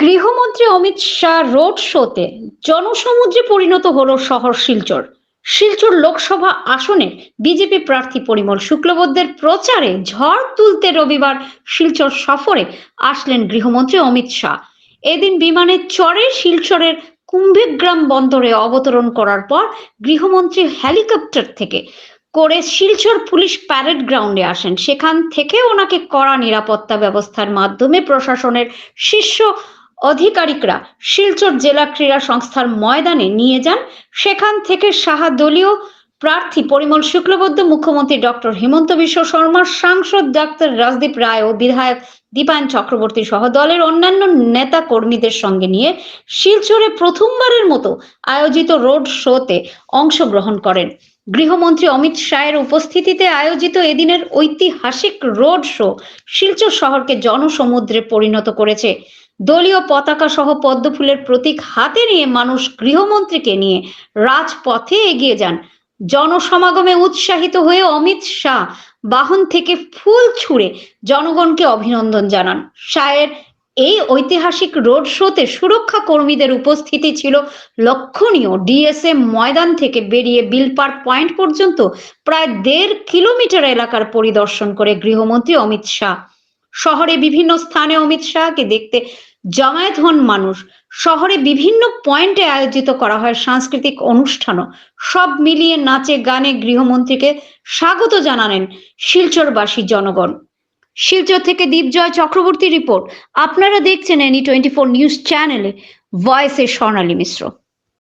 গৃহমন্ত্রী Amit Shah road শোতে জনসমুদ্রে পরিণত হল শহর শিলচর। শিলচর লোকসভা আসনে বিজেপি প্রার্থী পরিমল শুক্লবৈদ্যের প্রচারে ঝড় তুলতে রবিবার শিলচর সফরে আসলেন গৃহমন্ত্রী অমিত শাহ। এদিন বিমানে চড়ে শিলচরের কুম্ভেগ্রাম বন্দরে অবতরণ করার পর গৃহমন্ত্রী হেলিকপ্টার থেকে করে শিলচর পুলিশ প্যারেড গ্রাউন্ডে আসেন। সেখান থেকে ওনাকে কড়া নিরাপত্তা ব্যবস্থার মাধ্যমে প্রশাসনের শীর্ষ অধিকারিকরা শিলচর জেলা ক্রীড়া সংস্থার ময়দানে নিয়ে যান। সেখান থেকে সাহা দলীয় প্রার্থী পরিমল শুক্লবৈদ্য, মুখ্যমন্ত্রী ডক্টর হিমন্ত বিশ্ব শর্মা, সাংসদ ডাক্তার রাজদীপ রায় ও বিধায়ক দীপায়ন চক্রবর্তী সহ দলের অন্যান্য নেতা কর্মীদের সঙ্গে নিয়ে শিলচরে প্রথমবারের মতো আয়োজিত রোড শোতে অংশগ্রহণ করেন। গৃহমন্ত্রী অমিত শাহের উপস্থিতিতে আয়োজিত এদিনের ঐতিহাসিক রোড শো শিলচর শহরকে জনসমুদ্রে পরিণত করেছে। দলীয় পতাকা সহ পদ্মফুলের প্রতীক হাতে নিয়ে মানুষ গৃহমন্ত্রীকে নিয়ে রাজপথে এগিয়ে যান জনসমাগমে উৎসাহিত হয়ে অমিত শাহ বাহন থেকে ফুল ছুঁড়ে জনগণকে অভিনন্দন জানান। শাহের এই ঐতিহাসিক রোড শোতে সুরক্ষা কর্মীদের উপস্থিতি ছিল লক্ষণীয়। ডিএসএম ময়দান থেকে বেরিয়ে বিলপার পয়েন্ট পর্যন্ত প্রায় দেড় কিলোমিটার এলাকার পরিদর্শন করে গৃহমন্ত্রী অমিত শাহ। শহরে বিভিন্ন স্থানে অমিত শাহকে দেখতে জমায়েত হন মানুষ। শহরে বিভিন্ন পয়েন্টে আয়োজিত করা হয় সাংস্কৃতিক অনুষ্ঠানও। সব মিলিয়ে নাচে, গানে গৃহমন্ত্রীকে স্বাগত জানালেন শিলচরবাসী জনগণ। শিলচর থেকে দীপজয় চক্রবর্তী রিপোর্ট। আপনারা দেখছেন এনি টোয়েন্টি ফোর নিউজ চ্যানেলে ভয়েসে স্বর্ণালী মিশ্র।